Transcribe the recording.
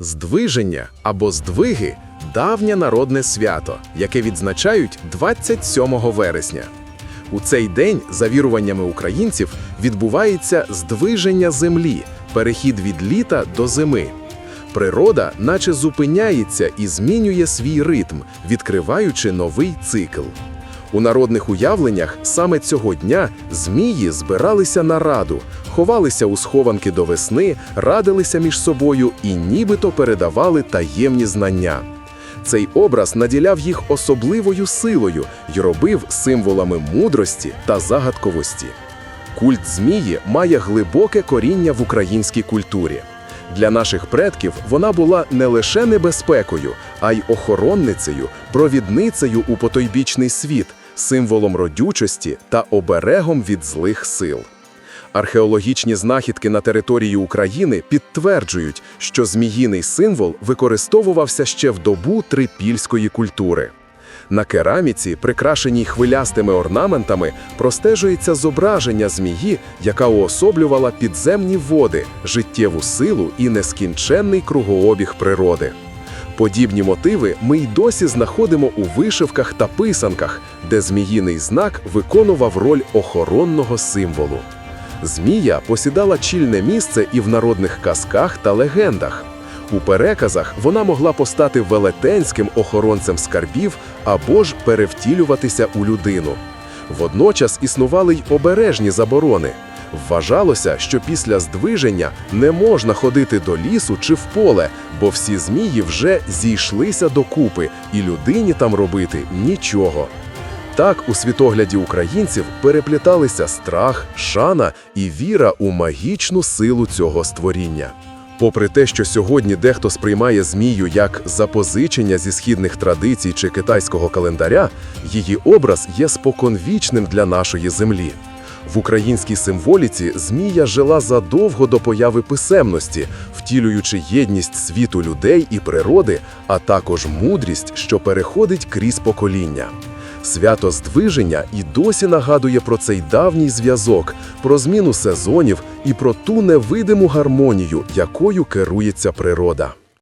Здвиження або здвиги давнє народне свято, яке відзначають 27 вересня. У цей день, за віруваннями українців, відбувається здвиження землі, перехід від літа до зими. Природа наче зупиняється і змінює свій ритм, відкриваючи новий цикл. У народних уявленнях саме цього дня змії збиралися на раду, ховалися у схованки до весни, радилися між собою і нібито передавали таємні знання. Цей образ наділяв їх особливою силою й робив символами мудрості та загадковості. Культ змії має глибоке коріння в українській культурі. Для наших предків вона була не лише небезпекою, а й охоронницею, провідницею у потойбічний світ, символом родючості та оберегом від злих сил. Археологічні знахідки на території України підтверджують, що зміїний символ використовувався ще в добу трипільської культури. На кераміці, прикрашеній хвилястими орнаментами, простежується зображення змії, яка уособлювала підземні води, життєву силу і нескінченний кругообіг природи. Подібні мотиви ми й досі знаходимо у вишивках та писанках, де зміїний знак виконував роль охоронного символу. Змія посідала чільне місце і в народних казках та легендах. У переказах вона могла постати велетенським охоронцем скарбів або ж перевтілюватися у людину. Водночас існували й обережні заборони. Вважалося, що після здвиження не можна ходити до лісу чи в поле, бо всі змії вже зійшлися докупи, і людині там робити нічого. Так у світогляді українців перепліталися страх, шана і віра у магічну силу цього створіння. Попри те, що сьогодні дехто сприймає змію як запозичення зі східних традицій чи китайського календаря, її образ є споконвічним для нашої землі. В українській символіці змія жила задовго до появи писемності, втілюючи єдність світу людей і природи, а також мудрість, що переходить крізь покоління. Свято здвиження і досі нагадує про цей давній зв'язок, про зміну сезонів і про ту невидиму гармонію, якою керується природа.